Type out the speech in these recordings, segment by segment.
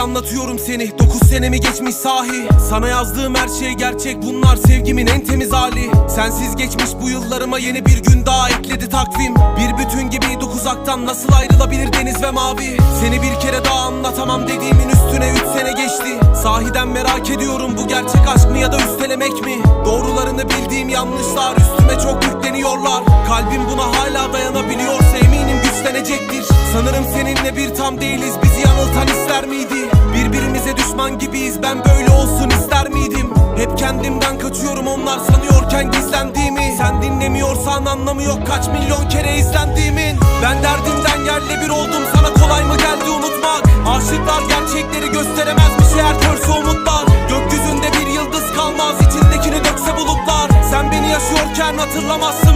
anlatıyorum seni. 9 senemi geçmiş sahi. Sana yazdığım her şey gerçek. Bunlar sevgimin en temiz hali. Sensiz geçmiş bu yıllarıma yeni bir gün daha ekledi takvim. Bir bütün gibiydi uzaktan nasıl ayrılabilir deniz ve mavi? Seni bir kere daha anlatamam dediğimin üstüne 3 sene geçti. Sahiden merak ediyorum bu gerçek aşk mı ya da üstelemek mi? Doğrularını bildiğim yanlışlar üstüme çok yükleniyorlar. Kalbim buna hala dayanabiliyorsa eminim güçlenecektir Sanırım seninle bir tam değiliz. Bizi yanıltan ister miydi? Birbirimize düşman gibiyiz. Ben böyle olsun ister miydim? Hep kendimden kaçıyorum. Onlar sanıyorken gizlendiğimi. Sen dinlemiyorsan anlamı yok. Kaç milyon kere izlendiğimin. Ben derdimden yerle bir oldum. Sana kolay mı geldi unutmak? Aşıklar gerçekleri gösteremezmiş eğer körse umutlar. Gökyüzünde bir yıldız kalmaz. İçindekini dökse bulutlar. Sen beni yaşıyorken hatırlamazsın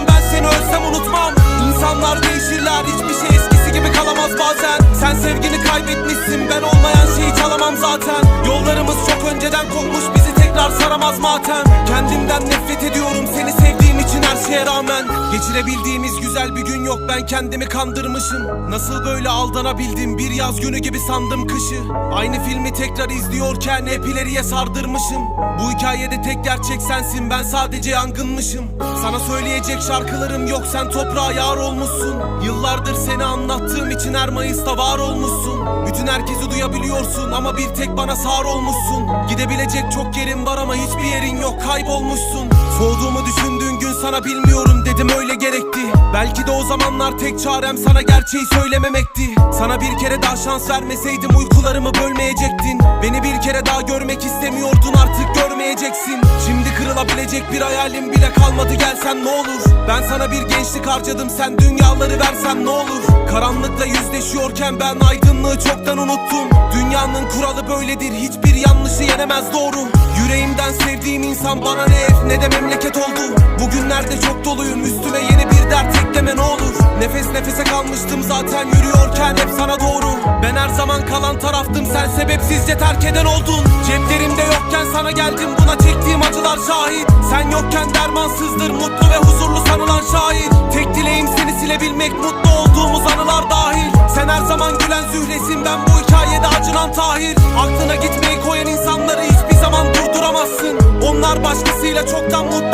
bazen. Sen sevgini kaybetmişsin. Ben olmayan şeyi çalamam zaten. Yollarımız çok önceden kopmuş. Bizi tekrar saramaz matem. Kendimden nefret ediyorum seni sevdiğim için her şeye rağmen. Geçirebildiğimiz güzel bir gün yok ben kendimi kandırmışım. Nasıl böyle aldanabildim? Bir yaz günü gibi sandım kışı. Aynı filmi tekrar izliyorken hep ileriye sardırmışım. Bu hikayede tek gerçek sensin ben sadece yangınmışım. Sana söyleyecek şarkılarım yok sen toprağa yar olmuşsun. Yıllardır seni anlattığım için her Mayıs'ta var olmuşsun. Bütün herkesi duyabiliyorsun ama bir tek bana sağır olmuşsun. Gidebilecek çok yerin var ama hiçbir yerin yok. Kaybolmuşsun. Soğuduğumu düşündüğün gün sana bilmiyorum dedim öyle gerekti Belki de o zamanlar tek çarem sana gerçeği söylememekti. Sana bir kere daha şans vermeseydim uykularımı bölmeyecektin. Beni bir kere daha görmek istemiyordun artık görmeyeceksin. Şimdi kırılabilecek bir hayalim bile kalmadı gelsen ne olur? Ben sana bir gençlik harcadım sen dünyaları versen ne olur? Karanlıkla yüzleşiyorken ben aydınlığı çoktan unuttum. Dünyanın kuralı böyledir hiçbir yanlışı yenemez doğru. Yüreğimden sevdiğim insan bana ne ev ne de memleket oldu. Bugünlerde çok doluyum üstüme yeni bir dert ekleme ne olur? Nefes nefese kalmıştım zaten yürüyorken hep sana doğru. Ben her zaman kalan taraftım sen sebepsizce terk eden oldun. Ceplerimde yokken sana geldim buna çektiğim acılar şahit. Sen yokken dermansızdır mutlu ve huzurlu sanılan şahit Tek dileğim seni silebilmek mutlu olduğumuz anılar dahil. Sen her zaman gülen zühresin ben bu hikayede acınan tahir. Aklına gitmeyi koyan insanları hiçbir zaman durduramazsın. Onlar başkasıyla çoktan mutlular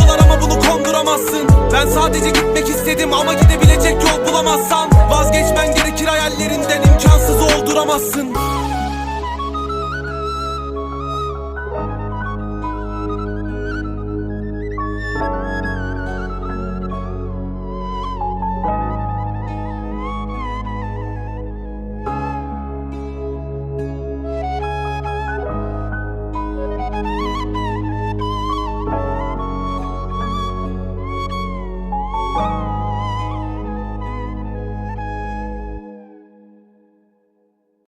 konduramazsın Ben sadece gitmek istedim ama gidebilecek yol bulamazsan Vazgeçmen gerekir hayallerinden imkansızı olduramazsın